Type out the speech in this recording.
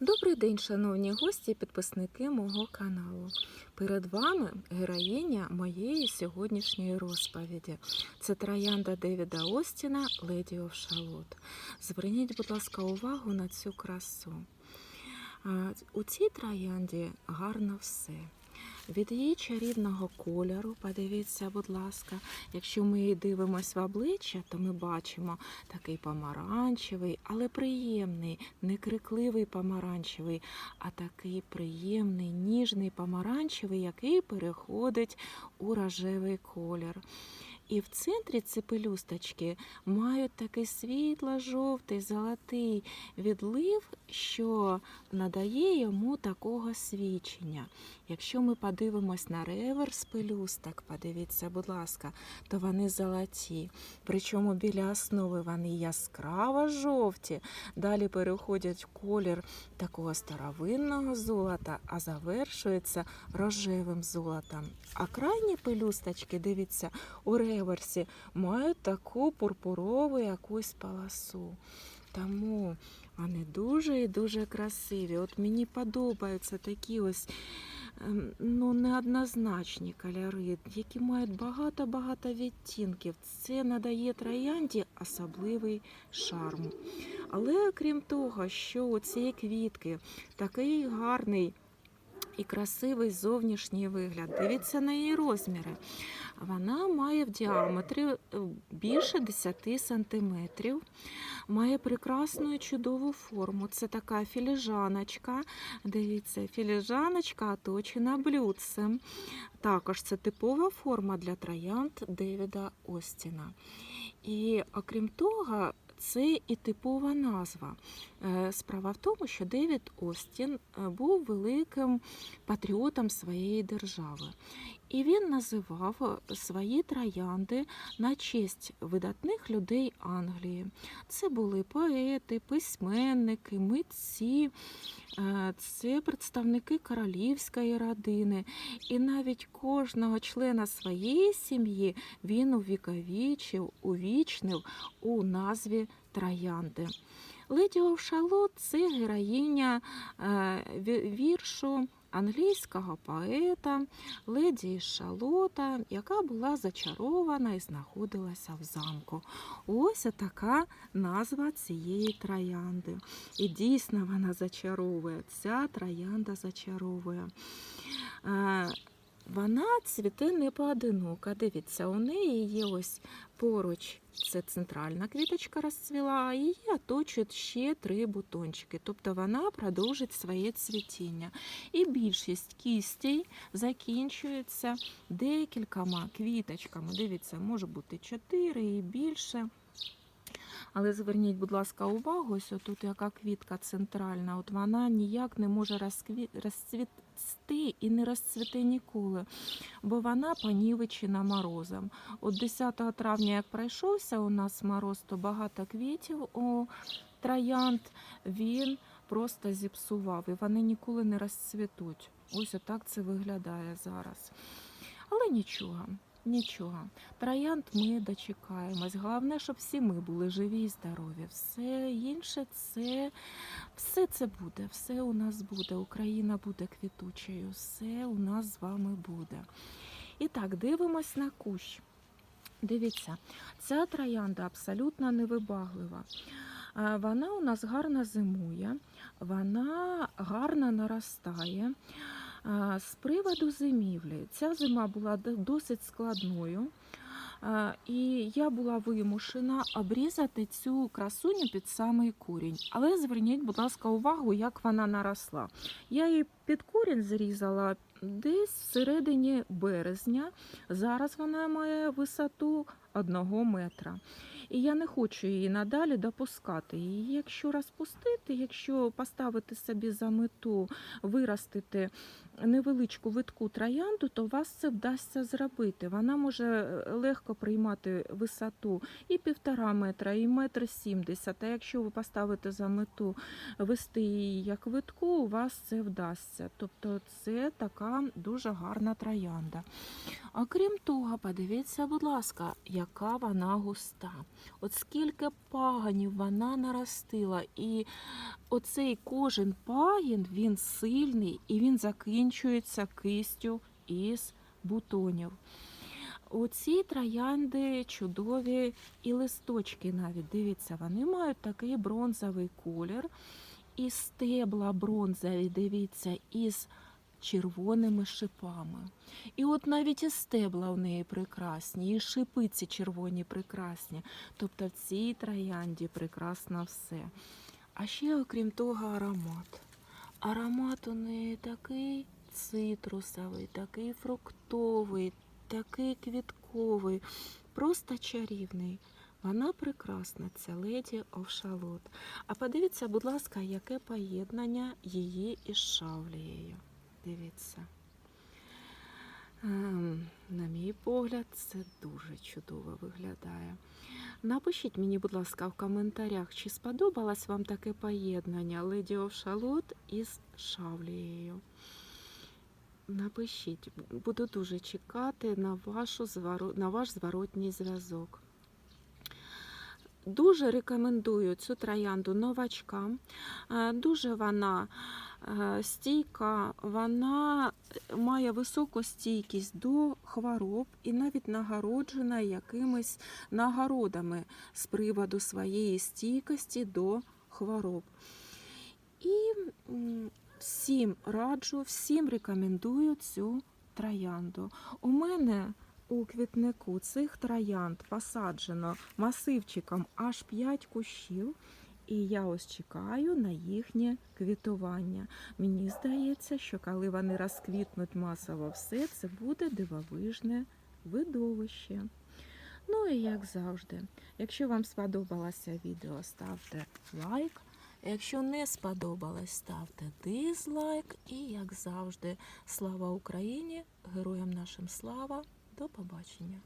Добрий день, шановні гості і підписники мого каналу. Перед вами героїня моєї сьогоднішньої розповіді. Це троянда Девіда Остіна Леді оф Шалот. Зверніть, будь ласка, увагу на цю красу. У цій троянді гарно все. Від її чарівного кольору, подивіться, будь ласка, якщо ми дивимося в обличчя, то ми бачимо такий помаранчевий, але приємний, не крикливий помаранчевий, а такий приємний, ніжний помаранчевий, який переходить у рожевий колір. І в центрі ці пелюсточки мають такий світло-жовтий, золотий відлив, що надає йому такого свічення. Якщо ми подивимось на реверс пелюсток, подивіться, будь ласка, то вони золоті. Причому біля основи вони яскраво жовті. Далі переходять в колір такого старовинного золота, а завершується рожевим золотом. А крайні пелюсточки, дивіться, у реверсі мають таку пурпурову якусь полосу. Тому вони дуже і дуже красиві. От мені подобаються такі ось ем, ну, неоднозначні кольори, які мають багато-багато відтінків. Це надає троянді особливий шарм. Але крім того, що у цієї квітки такий гарний і красивий зовнішній вигляд. Дивіться на її розміри. Вона має в діаметрі е, більше 10 сантиметрів, має прекрасну і чудову форму. Це така філіжаночка. Дивіться, філіжаночка оточена блюдцем. Також це типова форма для троянд Девіда Остіна. І окрім того, це і типова назва. Е, Справа в тому, що Девід Остін е, був великим патріотом своєї держави. І він називав свої троянди на честь видатних людей Англії. Це були поети, письменники, митці, е, це представники королівської родини. І навіть кожного члена своєї сім'ї він увіковічив, увічнив у назві троянди. Леді Овшалот це героїня е, віршу англійського поета леді Шалота, яка була зачарована і знаходилася в замку. Ось така назва цієї троянди. І дійсно вона зачаровує. Ця троянда зачаровує. Вона цвіте не поодинока. Дивіться, у неї є ось поруч це центральна квіточка розцвіла, а її оточують ще три бутончики. Тобто вона продовжить своє цвітіння. І більшість кістей закінчується декількома квіточками. Дивіться, може бути чотири і більше. Але зверніть, будь ласка, увагу, ось тут яка квітка центральна, от вона ніяк не може розкві... розцвісти і не розцвіте ніколи, бо вона понівечена морозом. От 10 травня, як пройшовся у нас мороз, то багато квітів у троянд він просто зіпсував, і вони ніколи не розцвітуть. Ось отак це виглядає зараз. Але нічого. Нічого, троянд ми дочекаємось. Головне, щоб всі ми були живі і здорові. Все інше це все це буде, все у нас буде. Україна буде квітучою, все у нас з вами буде. І так, дивимось на кущ. Дивіться, ця троянда абсолютно невибаглива. Вона у нас гарно зимує, вона гарно наростає. З приводу зимівлі, ця зима була досить складною. І я була вимушена обрізати цю красуню під самий корінь. Але зверніть, будь ласка, увагу, як вона наросла. Я її під корінь зрізала десь всередині березня. Зараз вона має висоту одного метра. І я не хочу її надалі допускати. Її, якщо розпустити, якщо поставити собі за мету виростити невеличку витку троянду, то у вас це вдасться зробити. Вона може е, легко приймати висоту і півтора метра, і метр сімдесят. А якщо ви поставите за мету вести її як витку, у вас це вдасться. Тобто це така дуже гарна троянда. Окрім того, подивіться, будь ласка, яка вона густа. От скільки паганів вона наростила, і оцей кожен пагін він сильний і він закінчується кистю із бутонів. Оці троянди чудові і листочки навіть. Дивіться, вони мають такий бронзовий колір. І стебла бронзові, дивіться, із червоними шипами. І от навіть і стебла у неї прекрасні, і шипи ці червоні прекрасні. Тобто в цій троянді прекрасно все. А ще, окрім того, аромат. Аромат у неї такий цитрусовий, такий фруктовий, такий квітковий, просто чарівний. Вона прекрасна, ця леді Овшалот. А подивіться, будь ласка, яке поєднання її із шавлією. Дивіться. Ем, На мій погляд, це дуже чудово виглядає. Напишіть мені, будь ласка, в коментарях, чи сподобалось вам таке поєднання леді Овшалот із шавлією. Напишіть, буду дуже чекати на, вашу на ваш зворотній зв'язок. Дуже рекомендую цю троянду новачкам. Е, Дуже вона е, стійка, вона має високу стійкість до хвороб і навіть нагороджена якимись нагородами з приводу своєї стійкості до хвороб. І всім раджу, всім рекомендую цю троянду. У мене у квітнику цих троянд посаджено масивчиком аж 5 кущів. І я ось чекаю на їхнє квітування. Мені здається, що коли вони розквітнуть масово все, це буде дивовижне видовище. Ну і як завжди, якщо вам сподобалося відео, ставте лайк. Якщо не сподобалось, ставте дизлайк. І, як завжди, слава Україні! Героям нашим слава! До побачення!